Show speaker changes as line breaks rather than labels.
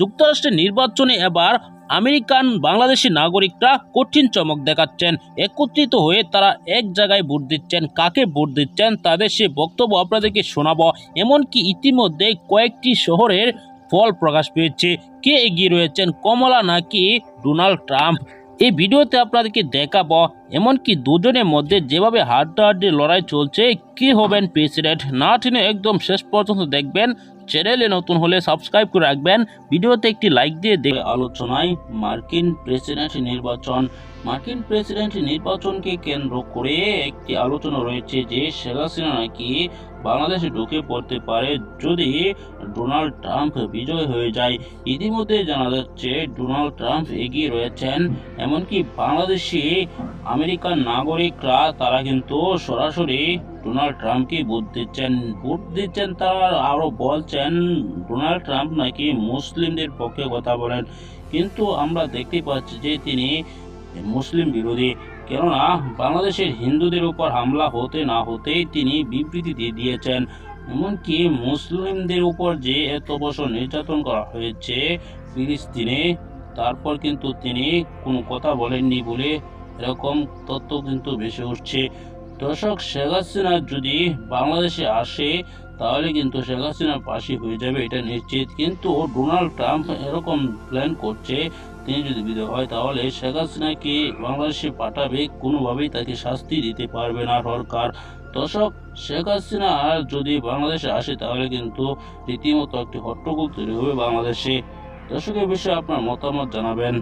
যুক্তরাষ্ট্রের নির্বাচনে এবার আমেরিকান বাংলাদেশি নাগরিকরা কঠিন চমক দেখাচ্ছেন। একত্রিত হয়ে তারা এক জায়গায় ভোট দিচ্ছেন। কাকে ভোট দিচ্ছেন তাদের সে বক্তব্য আপনাদেরকে শোনাব। এমনকি ইতিমধ্যে কয়েকটি শহরের ফল প্রকাশ পেয়েছে। কে এগিয়ে রয়েছেন? কমলা নাকি ডোনাল্ড ট্রাম্প? এই ভিডিওতে আপনাদেরকে দেখাবো এমনকি দুজনের মধ্যে যেভাবে হাড্ডাহাড্ডি লড়াই চলছে, কে হবেন প্রেসিডেন্ট? না টেনে একদম শেষ পর্যন্ত দেখবেন, চ্যানেলে নতুন হলে সাবস্ক্রাইব করে রাখবেন। ভিডিওতে একটি লাইক দিয়ে দেখে আলোচনায় মার্কিন প্রেসিডেন্ট নির্বাচন। মার্কিন প্রেসিডেন্ট নির্বাচনকে কেন্দ্র করে একটি আলোচনা রয়েছে যে শেখ হাসিনা নাকি বাংলাদেশে ঢুকে পড়তে পারে যদি ডোনাল্ড ট্রাম্প বিজয় হয়ে যায়। ইতিমধ্যে জানা যাচ্ছে, ডোনাল্ড ট্রাম্প এগিয়ে রয়েছেন, এমনকি বাংলাদেশি আমেরিকান নাগরিকরা, তারা কিন্তু সরাসরি ডোনাল্ড ট্রাম্পকে ভোট দিচ্ছেন। ভোট দিচ্ছেন তারা আরও বলছেন, ডোনাল্ড ট্রাম্প নাকি মুসলিমদের পক্ষে কথা বলেন। কিন্তু আমরা দেখতে পাচ্ছি যে তিনি মুসলিম বিরোধী। কেননা, বাংলাদেশের হিন্দুদের উপর হামলা হতে না হতেই তিনি বিবৃতি দিয়ে দিয়েছেন। এমনকি মুসলিমদের উপর যে এত বছর নির্যাতন করা হয়েছে ফিলিস্তিনে, তারপর কিন্তু তিনি কোনো কথা বলেননি বলে এরকম তথ্য কিন্তু ভেসে উঠছে। দর্শক, শেখ হাসিনা যদি বাংলাদেশে আসে, তাহলে কিন্তু শেখ হাসিনার পাশে হয়ে যাবে, এটা নিশ্চিত। কিন্তু ডোনাল্ড ট্রাম্প এরকম প্ল্যান করছে, তিনি যদি বিদায় হয়, তাহলে শেখ হাসিনাকে বাংলাদেশে পাঠাবে? কোনোভাবেই তাকে শাস্তি দিতে পারবে না সরকার। দর্শক, শেখ হাসিনা আর যদি বাংলাদেশে আসে, তাহলে কিন্তু রীতিমতো একটি হট্টগোল তৈরি হবে বাংলাদেশে। দর্শকের বিষয়ে আপনার মতামত জানাবেন।